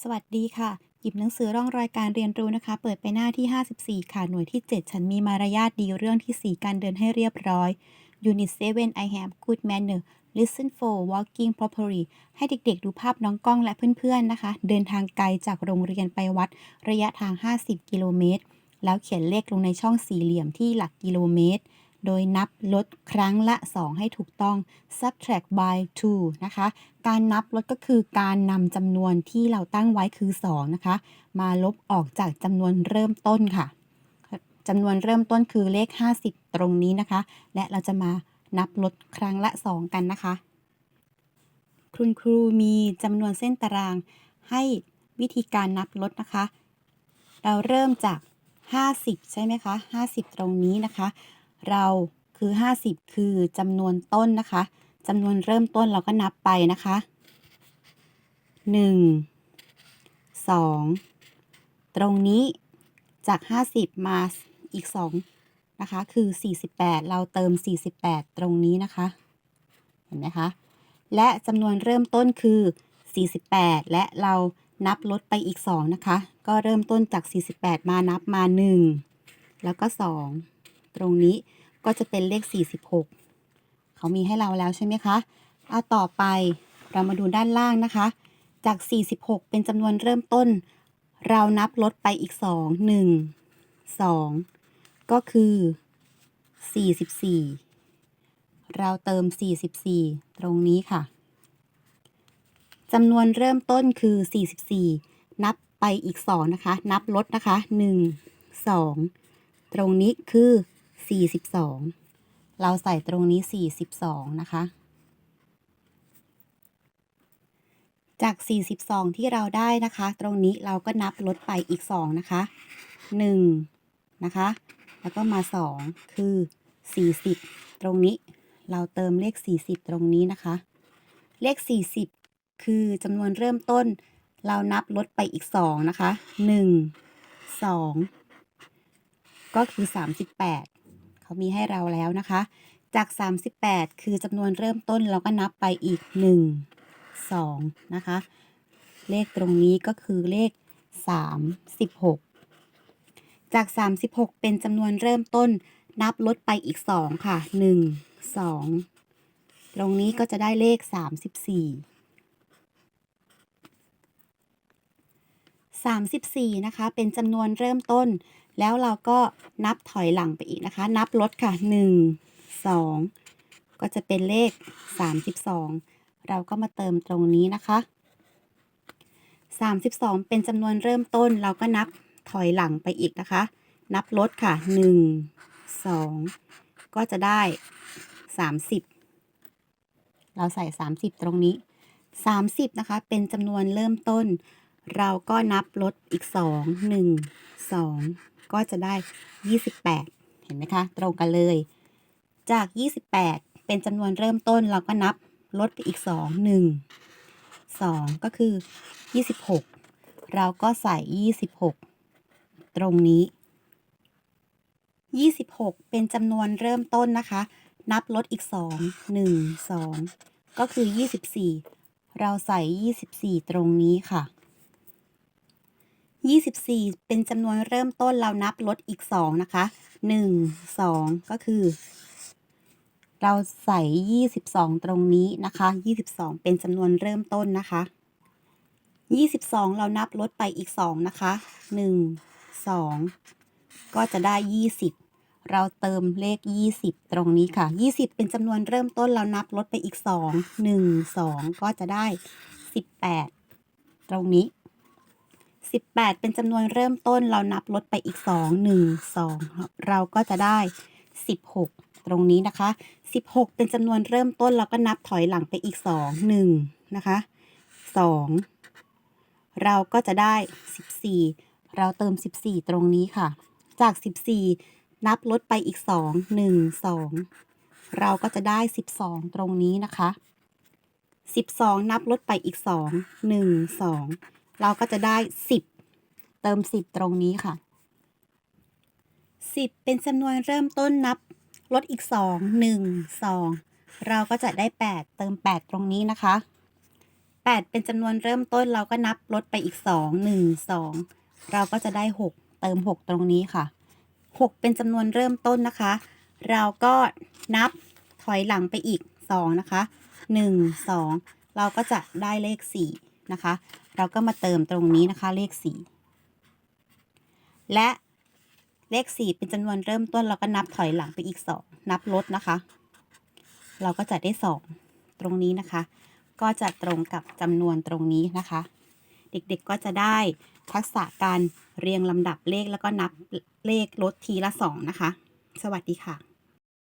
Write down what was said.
สวัสดีค่ะ หยิบหนังสือร่องรอยการเรียนรู้นะคะ เปิดไปหน้าที่ 54 ค่ะ หน่วยที่ 7 ฉันมีมารยาทดีเรื่องที่ 4 การเดินให้เรียบร้อย Unit 7 I have good manner listen for walking properly ให้เด็กๆ ดูภาพน้องกล้องและเพื่อนๆนะคะ เดินทางไกลจากโรงเรียนไปวัด ระยะทาง 50 กิโลเมตร แล้วเขียนเลขลงในช่องสี่เหลี่ยมที่หลักกิโลเมตร โดยนับลดครั้งละ 2 ให้ถูกต้อง subtract by 2 นะคะ การนับลดก็คือการนำจำนวนที่เราตั้งไว้คือ 2 นะคะ มาลบออกจากจำนวนเริ่มต้นค่ะจำนวนเริ่มต้นคือเลข 50 ตรงนี้นะคะ และเราจะมานับลดครั้งละ 2 กันนะคะ คุณครูมีจำนวนเส้นตารางให้วิธีการนับลดนะคะ เราเริ่มจาก 50 ใช่ไหมคะ 50 ตรงนี้นะคะ เราคือ 50 คือจำนวนต้นนะคะจำนวนเริ่มต้นเราก็นับไปนะคะ 1 2 ตรงนี้จาก 50 มาอีก 2 นะคะ คือ 48 เราเติม 48 ตรงนี้นะคะ เห็นไหมคะ และจำนวนเริ่มต้นคือ 48 และเรานับลดไปอีก 2 นะคะ ก็เริ่มต้นจาก 48 มานับมา 1 แล้วก็ 2 ตรงนี้ ก็จะเป็นเลข 46 เขามีให้เราแล้วใช่ไหมคะ เอาต่อไปเรามาดูด้านล่างนะคะ จาก 46 เป็นจำนวนเริ่มต้น เรานับลดไปอีก 2 1 2 ก็คือ 44 เราเติม 44 ตรงนี้ค่ะจำนวนเริ่มต้นคือ 44 นับไปอีก 2 นะคะ นับลดนะคะ 1 2 ตรงนี้คือ 42 เราใส่ตรงนี้ 42 นะคะ จาก 42 ที่เราได้นะคะ ตรงนี้เราก็นับลดไปอีก 2 นะคะ 1 นะคะ แล้วก็มา 2 คือ 40 ตรงนี้เราเติมเลข 40 ตรงนี้นะคะ เลข 40 คือจำนวนเริ่มต้น เรานับลดไปอีก 2 นะคะ 1 2 ก็คือ 38 เขามีให้เราแล้วนะคะ จาก 38 คือจำนวนเริ่มต้นเราก็นับไปอีก 1 2 นะคะ เลขตรงนี้ก็คือเลข 36 จาก 36 เป็นจำนวนเริ่มต้นนับลดไปอีก 2 ค่ะ 1 2 ตรงนี้ก็จะได้เลข 34 34 นะคะ เป็นจำนวนเริ่มต้น แล้วเราก็นับถอยหลังไปอีกนะคะ นับลดค่ะ 1 2 ก็จะเป็นเลข 32 เราก็มาเติมตรงนี้นะคะ 32 เป็นจำนวนเริ่มต้น เราก็นับถอยหลังไปอีกนะคะ นับลดค่ะ 1 2 ก็จะได้ 30 เราใส่ 30 ตรงนี้ 30 นะคะ เป็นจำนวนเริ่มต้น เราก็นับลดอีก 2 1 2 ก็จะได้ 28 เห็นไหมคะ ตรงกันเลย จาก 28 เป็นจำนวนเริ่มต้นเราก็นับลดไปอีก 2 1 2 ก็คือ 26 เราก็ใส่ 26 ตรงนี้ 26 เป็นจำนวนเริ่มต้นนะคะ นับลดอีก 2 1 2 ก็คือ 24 เราใส่ 24 ตรงนี้ค่ะ 24 เป็นจำนวนเริ่มต้นเรานับลดอีก 2 นะคะ 1 2 ก็คือ เราใส่ 22 ตรงนี้นะคะ 22 เป็นจำนวนเริ่มต้นนะคะ 22 เรานับลดไปอีก 2 นะคะ 1 2 ก็จะได้ 20 เราเติมเลข 20 ตรงนี้ค่ะ 20 เป็นจำนวนเริ่มต้นเรานับลดไปอีก 2 1 2 ก็จะได้ 18 ตรงนี้ 18 เป็นจำนวนเริ่มต้นเรานับลดไปอีก 2 1 2 เราก็จะได้ 16 ตรงนี้นะคะ 16 เป็นจำนวนเริ่มต้น เราก็นับถอยหลังไปอีก 2 1 นะคะ 2 เราก็จะได้ 14 เราเติม 14 ตรงนี้ค่ะ จาก 14 นับลดไปอีก 2 1 2 เราก็จะได้ 12 ตรงนี้นะคะ 12 นับลดไปอีก 2 1 2 เราก็จะได้10เติม10ตรงนี้ค่ะ10เป็นจำนวนเริ่มต้นนับลดอีก2 1 2เราก็จะได้8เติม8ตรงนี้นะคะ8เป็นจำนวนเริ่มต้นเราก็นับลดไปอีก2 1 2เราก็จะได้6เติม6ตรงนี้ค่ะ6เป็นจำนวนเริ่มต้นนะคะ เราก็นับถอยหลังไปอีก2นะคะ1 2เราก็จะได้เลข4 นะคะ เราก็มาเติมตรงนี้นะคะเลข 4 และเลข 4 เป็นจำนวนเริ่มต้นเราก็นับถอยหลังไปอีก 2 นับลดนะคะ เราก็จะได้ 2 ตรงนี้นะคะ ก็จะตรงกับจำนวนตรงนี้นะคะ เด็กๆก็จะได้ทักษะการเรียงลำดับเลขแล้วก็นับเลขลดทีละ 2 นะคะ สวัสดีค่ะ